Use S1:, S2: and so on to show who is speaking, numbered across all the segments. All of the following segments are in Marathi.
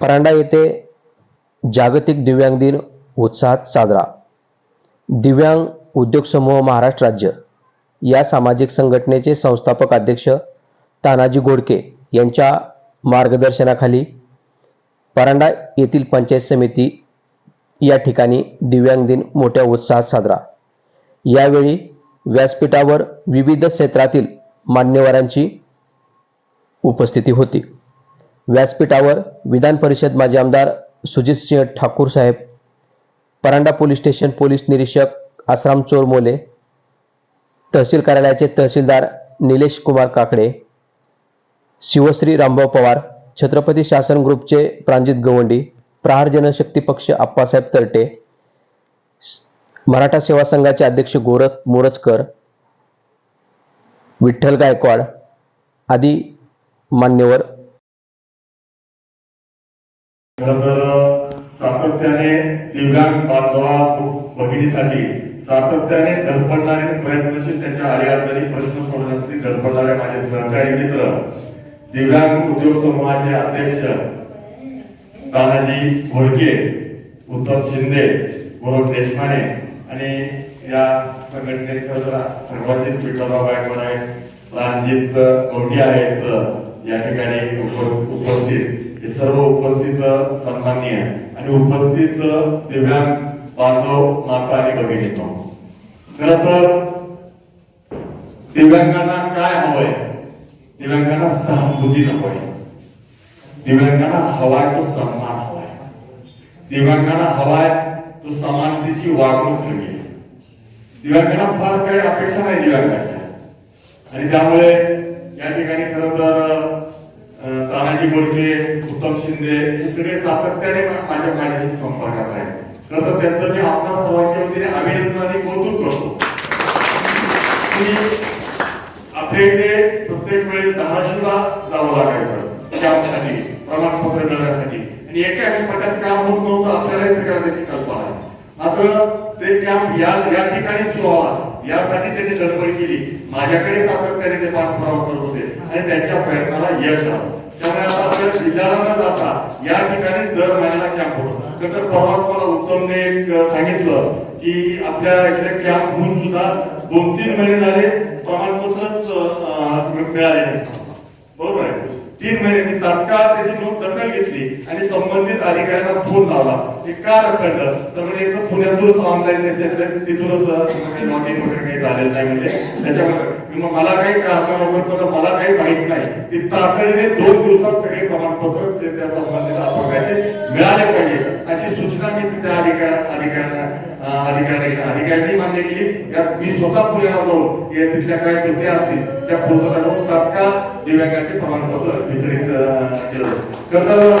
S1: परांडा येथे जागतिक दिव्यांग दिन उत्साहात साजरा. दिव्यांग उद्योग समूह महाराष्ट्र राज्य या सामाजिक संघटनेचे संस्थापक अध्यक्ष तानाजी गोडके यांच्या मार्गदर्शनाखाली परांडा येथील पंचायत समिती या ठिकाणी दिव्यांग दिन मोठ्या उत्साहात साजरा. यावेळी व्यासपीठावर विविध क्षेत्रातील मान्यवरांची उपस्थिती होती. व्यासपीठावर विधान परिषद माजी आमदार सुजितसिंह ठाकूर साहेब परांडा पोलीस स्टेशन पोलीस निरीक्षक आसाराम चोर मोले तहसील कार्यालयाचे तहसीलदार निलेश कुमार काकडे शिवश्री रामभाऊ पवार छत्रपती शासन ग्रुपचे प्रांजित गवंडी प्रहार जनशक्ती पक्ष आप्पासाहेब तरटे मराठा सेवा संघाचे अध्यक्ष गोरख मोरजकर विठ्ठल गायकवाड आदी मान्यवर
S2: तर सातत्याने दिव्यांग बांधवा भगिनीसाठी सातत्याने धडपडणारे प्रयत्नशील त्यांच्या अडीअडचणी प्रश्न सोडवण्यासाठी धडपडणारे माझे सहकारी मित्र दिव्यांग उद्योग समूहाचे अध्यक्ष तानाजी घोडके उत्तम शिंदे गोरख देशमाने आणि या संघटनेत खरं सर्वांचीच विठ्ठलराव गायकवाड आहेत. रणजित गोंडी आहेत. या ठिकाणी उपस्थित उपस्थित हे सर्व उपस्थित सन्माननीय आणि उपस्थित दिव्यांग बांधव माता आणि भगिनीनो. खर तर दिव्यांगांना काय हवंय? दिव्यांगांना सहानुभूती नकोय दिव्यांगांना हवाय तो सन्मान हवाय. दिव्यांगांना हवाय तो समानतेची वागणूक हवी. आहे. दिव्यांगांना फार काही अपेक्षा नाही दिव्यांगाच्या. आणि त्यामुळे या ठिकाणी खरं तर अं, तानाजी उत्तम शिंदे हे सगळे सातत्याने माझ्या माझ्याशी संपर्कात आहेत. खरं तर त्यांचं मी आपल्या सर्वांच्या वतीने अभिनंदन आणि कौतुक करतो. आपल्या इथे प्रत्येक वेळेस धाराशिवला जावं लागायचं त्यासाठी प्रमाणपत्र मिळवण्यासाठी आणि एका पट्ट्यात काम होत नव्हतं आपल्याला सगळ्या कल्पना आहे. मात्र ते कॅम्प या या ठिकाणी सुरू व्हावा यासाठी त्यांनी धडपड केली. माझ्याकडे सातत्याने ते पाठपुरावा करत होते आणि त्यांच्या प्रयत्नाला यश आलं. त्यामुळे आता आपल्याला जिल्ह्याला न जाता या ठिकाणी दर महिन्याला कॅम्प होतो. तर परवाच मला उत्तमने एक सांगितलं की आपल्या इथे कॅम्प होऊन सुद्धा दोन तीन महिने झाले प्रमाणपत्रच मिळाले नाही. बरोबर आहे? तीन महिने. मी तात्काळ त्याची घेतली आणि संबंधित अधिकाऱ्यांना फोन लावला. हे का रखडलं तर म्हणजे याचं पुण्यातूनच ऑनलाईन त्याच्यातलं तिथूनच लॉगिन वगैरे काही झालेलं नाही म्हणजे त्याच्यामुळे मग मला काही कारणाबरोबर मला काही माहीत नाही. ती तातडीने दोन दिवसात सगळे प्रमाणपत्र त्या संबंधित अपंगाचे मिळाले पाहिजे अशी सूचना मी त्या अधिकाऱ्या अधिकाऱ्यांना अं, अधिकाऱ्यांनी मान्य केली. यात मी स्वतः पुण्याला जाऊन या तिथल्या काही कृत्या असतील त्या पूर्तता करून तात्काळ दिव्यांगाचे प्रमाणपत्र वितरित केलं. तर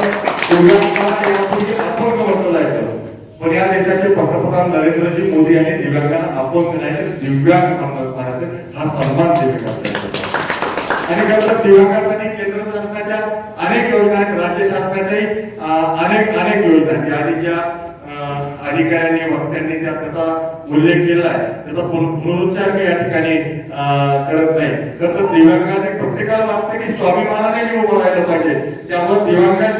S2: म्हटलं जायचं. पण या देशाचे पंतप्रधान नरेंद्रजी मोदी यांनी दिव्यांगांना अपंग करायचे दिव्यांग म्हणायचं हा सन्मान दिव्यांगाचा आणि खरं दिव्यांगासाठी केंद्र शासनाच्या अनेक योजना आहेत राज्य शासनाच्याही अनेक अनेक योजना आहेत. या आधीच्या अधिकाऱ्यांनी वक्त्यांनी त्याचा उल्लेख केला आहे त्याचा पुनरुच्चार मी या ठिकाणी करत नाही. खरं तर दिव्यांगाने प्रत्येकाला वाटतं की स्वाभिमानाने उभं राहिलं पाहिजे. त्यामुळे दिव्यांगाची